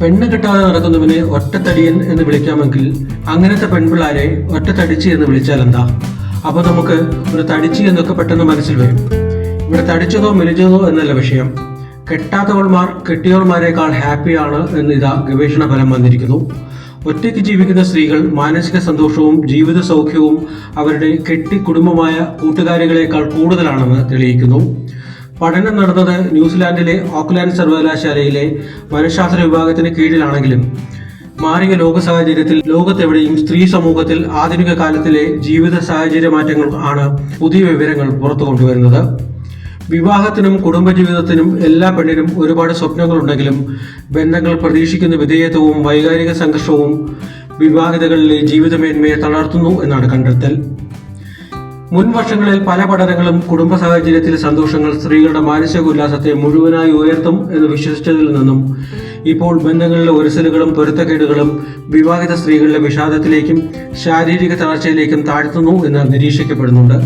പെണ്ണ് കിട്ടാതെ നടക്കുന്നവനെ ഒറ്റത്തടിയൻ എന്ന് വിളിക്കാമെങ്കിൽ അങ്ങനത്തെ പെൺപിള്ളാരെ ഒറ്റത്തടിച്ച് എന്ന് വിളിച്ചാൽ എന്താ? അപ്പൊ നമുക്ക് ഒരു തടിച്ച് എന്നൊക്കെ പെട്ടെന്ന് മനസ്സിൽ വരും. ഇവിടെ തടിച്ചതോ മെലിഞ്ഞതോ എന്നല്ല വിഷയം. കെട്ടാത്തവൾമാർ കെട്ടിയവൾമാരെക്കാൾ ഹാപ്പിയാണ് എന്ന് ഇതാ ഗവേഷണ ഫലം വന്നിരിക്കുന്നു. ഒറ്റയ്ക്ക് ജീവിക്കുന്ന സ്ത്രീകൾ മാനസിക സന്തോഷവും ജീവിത സൗഖ്യവും അവരുടെ കെട്ടി കുടുംബമായ കൂട്ടുകാരികളെക്കാൾ കൂടുതലാണെന്ന് തെളിയിക്കുന്നു. പഠനം നടന്നത് ന്യൂസിലാൻഡിലെ ഓക്ലാൻഡ് സർവകലാശാലയിലെ മനഃശാസ്ത്ര വിഭാഗത്തിന് കീഴിലാണെങ്കിലും മാറിയ ലോക സാഹചര്യത്തിൽ ലോകത്തെവിടെയും സ്ത്രീ സമൂഹത്തിൽ ആധുനിക കാലത്തിലെ ജീവിത സാഹചര്യ മാറ്റങ്ങൾ ആണ് പുതിയ വിവരങ്ങൾ പുറത്തു കൊണ്ടുവരുന്നത്. വിവാഹത്തിനും കുടുംബജീവിതത്തിനും എല്ലാ പെണ്ണിനും ഒരുപാട് സ്വപ്നങ്ങളുണ്ടെങ്കിലും ബന്ധങ്ങൾ പ്രതീക്ഷിക്കുന്ന വിധേയത്വവും വൈകാരിക സംഘർഷവും വിവാഹിതകളിലെ ജീവിതമേന്മയെ തളർത്തുന്നു എന്നാണ് കണ്ടെത്തൽ. മുൻ വർഷങ്ങളിൽ പല പഠനങ്ങളും കുടുംബ സാഹചര്യത്തിലെ സന്തോഷങ്ങൾ സ്ത്രീകളുടെ മാനസിക ഉല്ലാസത്തെ മുഴുവനായി ഉയർത്തും എന്ന് വിശ്വസിച്ചതിൽ നിന്നും ഇപ്പോൾ ബന്ധങ്ങളിലെ ഒരസലുകളും പൊരുത്തക്കേടുകളും വിവാഹിത സ്ത്രീകളുടെ വിഷാദത്തിലേക്കും ശാരീരിക തളർച്ചയിലേക്കും താഴ്ത്തുന്നു എന്ന് നിരീക്ഷിക്കപ്പെടുന്നുണ്ട്.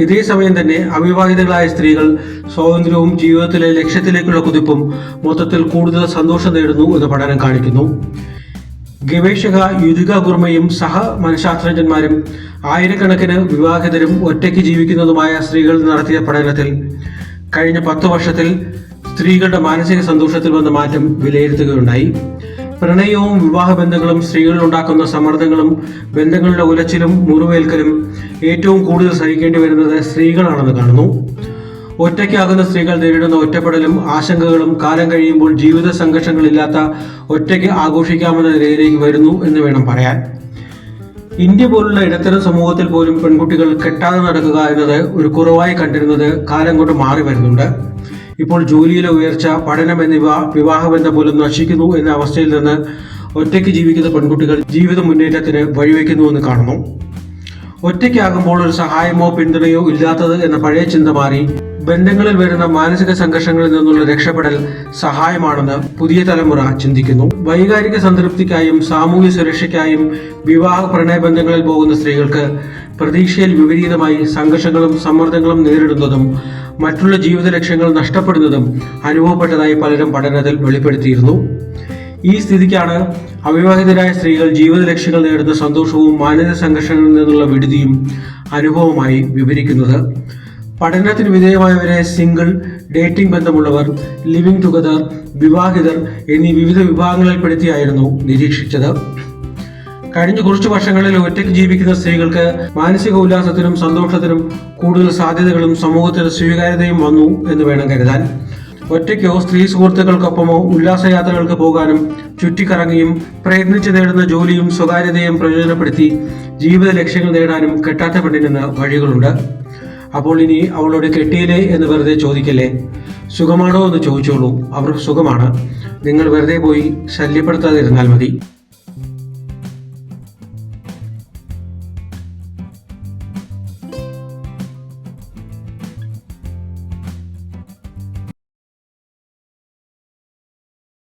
ഇതേ സമയം തന്നെ അവിവാഹിതകളായ സ്ത്രീകൾ സ്വാതന്ത്ര്യവും ജീവിതത്തിലെ ലക്ഷ്യത്തിലേക്കുള്ള കുതിപ്പും മൊത്തത്തിൽ കൂടുതൽ സന്തോഷം നേടുന്നു എന്ന് പഠനം കാണിക്കുന്നു. ഗവേഷക യുതിക കുർമ്മയും സഹ മനഃശാസ്ത്രജ്ഞന്മാരും ആയിരക്കണക്കിന് വിവാഹിതരും ഒറ്റയ്ക്ക് ജീവിക്കുന്നതുമായ സ്ത്രീകൾ നടത്തിയ പഠനത്തിൽ കഴിഞ്ഞ പത്ത് വർഷത്തിൽ സ്ത്രീകളുടെ മാനസിക സന്തോഷത്തിൽ വന്ന മാറ്റം വിലയിരുത്തുകയുണ്ടായി. പ്രണയവും വിവാഹ ബന്ധങ്ങളും സ്ത്രീകളിൽ ഉണ്ടാക്കുന്ന സമ്മർദ്ദങ്ങളും ബന്ധങ്ങളുടെ ഉലച്ചിലും മുറിവേൽക്കലും ഏറ്റവും കൂടുതൽ സഹിക്കേണ്ടി വരുന്നത് സ്ത്രീകളാണെന്ന് കാണുന്നു. ഒറ്റയ്ക്കാകുന്ന സ്ത്രീകൾ നേരിടുന്ന ഒറ്റപ്പെടലും ആശങ്കകളും കാലം കഴിയുമ്പോൾ ജീവിത സംഘർഷങ്ങളില്ലാത്ത ഒറ്റയ്ക്ക് ആഘോഷിക്കാമെന്ന നിലയിലേക്ക് വരുന്നു എന്ന് വേണം പറയാൻ. ഇന്ത്യ പോലുള്ള ഇടത്തരം സമൂഹത്തിൽ പോലും പെൺകുട്ടികൾ കെട്ടാതെ നടക്കുക എന്നത് ഒരു കുറവായി കണ്ടിരുന്നത് കാലം കൊണ്ട് മാറി വരുന്നുണ്ട്. ഇപ്പോൾ ജോലിയിലെ ഉയർച്ച പഠനം എന്നിവ വിവാഹബന്ധം പോലും നശിക്കുന്നു എന്ന അവസ്ഥയിൽ നിന്ന് ഒറ്റയ്ക്ക് ജീവിക്കുന്ന പെൺകുട്ടികൾ ജീവിത മുന്നേറ്റത്തിന് വഴിവെക്കുന്നുവെന്ന് കാണുന്നു. ഒറ്റയ്ക്കാകുമ്പോൾ ഒരു സഹായമോ പിന്തുണയോ ഇല്ലാത്തത് എന്ന പഴയ ചിന്ത മാറി ബന്ധങ്ങളിൽ വരുന്ന മാനസിക സംഘർഷങ്ങളിൽ നിന്നുള്ള രക്ഷപ്പെടൽ സഹായമാണെന്ന് പുതിയ തലമുറ ചിന്തിക്കുന്നു. വൈകാരിക സംതൃപ്തിക്കായും സാമൂഹ്യ സുരക്ഷയ്ക്കായും വിവാഹ പ്രണയബന്ധങ്ങളിൽ പോകുന്ന സ്ത്രീകൾക്ക് പ്രതീക്ഷയിൽ വിപരീതമായി സംഘർഷങ്ങളും സമ്മർദ്ദങ്ങളും നേരിടുന്നതും മറ്റുള്ള ജീവിത ലക്ഷ്യങ്ങൾ നഷ്ടപ്പെടുന്നതും അനുഭവപ്പെട്ടതായി പലരും പഠനത്തിൽ വെളിപ്പെടുത്തിയിരുന്നു. ഈ സ്ഥിതിക്കാണ് അവിവാഹിതരായ സ്ത്രീകൾ ജീവിത ലക്ഷ്യങ്ങൾ നേടുന്ന സന്തോഷവും മാനസിക സംഘർഷങ്ങളിൽ നിന്നുള്ള വിടുതിയും അനുഭവമായി വിവരിക്കുന്നത്. പഠനത്തിന് വിധേയമായവരെ സിംഗിൾ ഡേറ്റിംഗ് ബന്ധമുള്ളവർ ലിവിംഗ് ടുഗദർ വിവാഹിതർ എന്നീ വിവിധ വിഭാഗങ്ങളിൽപ്പെടുത്തിയായിരുന്നു നിരീക്ഷിച്ചത്. കഴിഞ്ഞ കുറച്ച് വർഷങ്ങളിൽ ഒറ്റയ്ക്ക് ജീവിക്കുന്ന സ്ത്രീകൾക്ക് മാനസിക ഉല്ലാസത്തിനും സന്തോഷത്തിനും കൂടുതൽ സാധ്യതകളും സമൂഹത്തിൽ സ്വീകാര്യതയും വന്നു എന്ന് വേണം കരുതാൻ. ഒറ്റയ്ക്കോ സ്ത്രീ സുഹൃത്തുക്കൾക്കൊപ്പമോ ഉല്ലാസയാത്രകൾക്ക് പോകാനും ചുറ്റിക്കറങ്ങിയും പ്രയത്നിച്ച് നേടുന്ന ജോലിയും സ്വകാര്യതയും പ്രയോജനപ്പെടുത്തി ജീവിത ലക്ഷ്യങ്ങൾ നേടാനും കെട്ടാത്ത പെണ്ണിനെന്ന വഴികളുണ്ട്. അപ്പോൾ ഇനി അവളോട് കെട്ടിയില്ലേ എന്ന് വെറുതെ ചോദിക്കില്ലേ? സുഖമാണോ എന്ന് ചോദിച്ചോളൂ. അവർ സുഖമാണ്. നിങ്ങൾ വെറുതെ പോയി ശല്യപ്പെടുത്താതിരുന്നാൽ മതി.